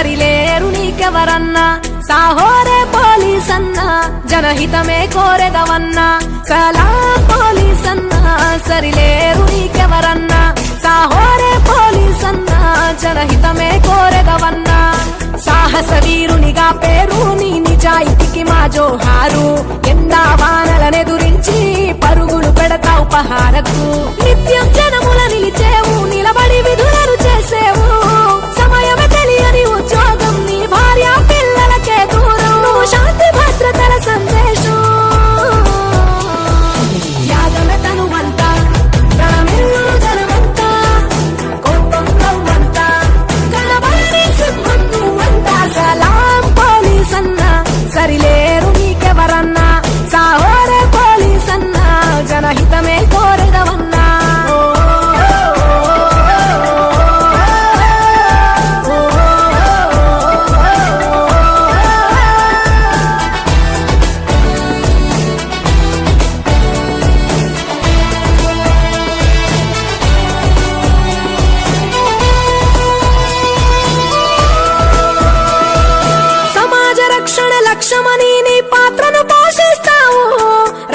Sarileru నీకెవరన్నా? Saahore police అన్నా జనహితమే కోరెదవన్నా? Salaar police అన్నా Sarileru నీకెవరన్నా? Saahore police అన్నా జనహితమే కోరెదవన్నా? సాహస వీరునిగా పేరు నీ నిజాయితీకి మా జోహారు. ఎండా వానలనెదురించి పరుగులు పెడతావు పహారకు.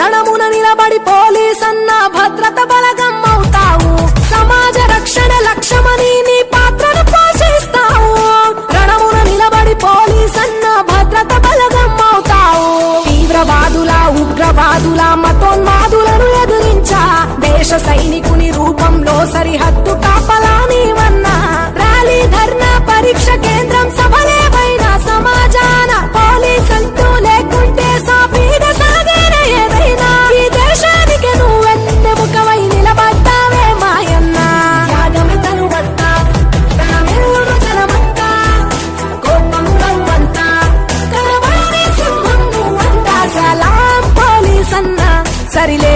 క్షణమున నిలబడి పోలీస్ అన్న భద్రత బలగం అవుతావు. సమాజ రక్షణ లక్ష్యమని నీ పాత్రను పోషిస్తావు. రణమున నిలబడి పోలీస్ అన్న భద్రత బలగం అవుతావు. తీవ్రవాదుల ఉగ్రవాదుల మతోన్మాదులను ఎదురించా. దేశ సైనికుని రూపంలో సరిహద్దు Carileño.